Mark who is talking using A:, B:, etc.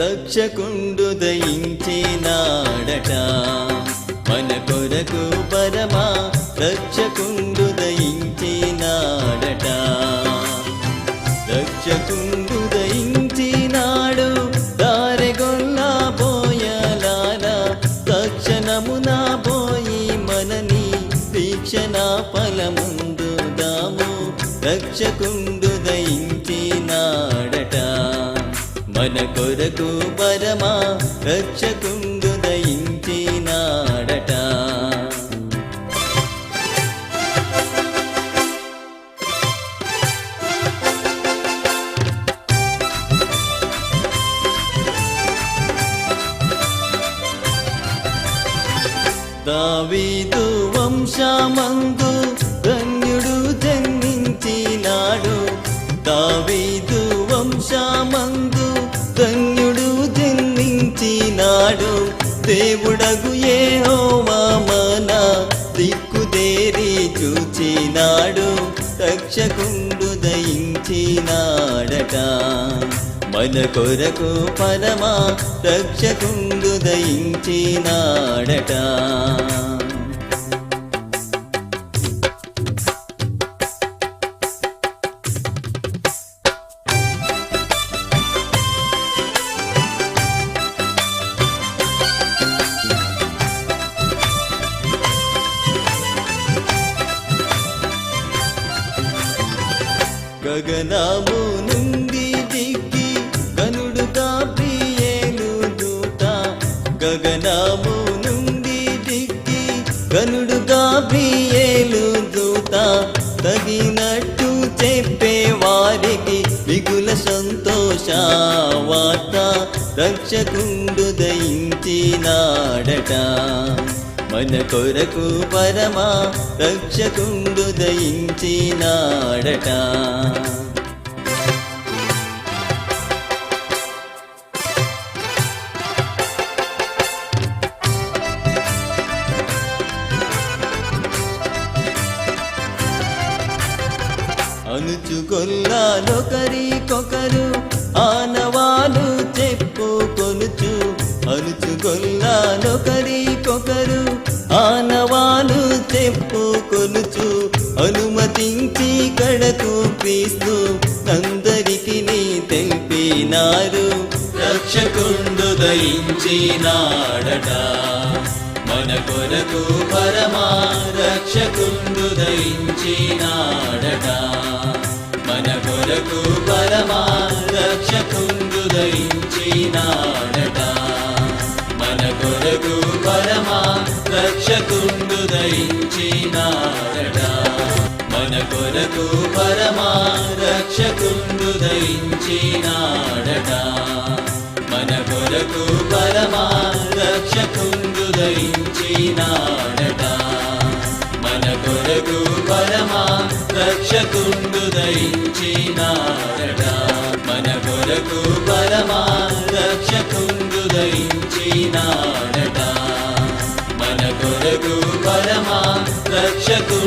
A: రక్షకుండు దయించినాడట మన కొరకు పరమా రక్షకుండు దయించినాడట రక్షకుండు దయించినాడు దారెగొల్లా పోయలారా తక్షణమున పోయి మనని దీక్షణ ఫలముందు దాము రక్షకుండు దయించినాడట మన కొరకు పరమా రక్షకుండు దయించినాడట. దావీదు వంశమందు ధన్యుడు జన్మించినాడు. దావీదు వంశమందు జన్మించినాడు దేవుడగు ఏహోవా మన దిక్కుదేరి చూచినాడు రక్షకుండు దయించినాడట. మన కొరకు పరమా రక్షకుండు దయించినాడట. గగనము నుండి దిగి గనుడు ప్రియేలు దూత. గగనము నుండి దిగి గనుడు ప్రియేలు దూత. తగినట్టు చెప్పే వారికి మిగుల సంతోష వార్త. రక్షకుండు దయించినాడట మన కొరకు పరమా రక్షకుండు దయించినాడట అనుచుగొల్లాలొకరికొకరు ఆనవాలు చెప్పుకొనుచు అనుచుగొల్లాలొకరికొకరు ఆనవాలు చెప్పుకొనుచు అనుమతించి కడకు క్రీస్తు అందరికి నీ తెలిపినారు. రక్షకుండు దయించినాడట మన కొరకు పరమా రక్షకుండు దయించినాడట కొరకు పరమా రక్షకుండు దయించినాడట. మన కొరకు పరమా రక్షకుండు దయించినాడట. మన కొరకు పరమా రక్షకుండు దయించినాడట. మన కొరకు పరమా రక్షకుండు దయించినాడట. రక్షకుండు దయించినాడట మన కొరకు పరమా రక్షకుండు దయించినాడట మన కొరకు పరమా రక్షకు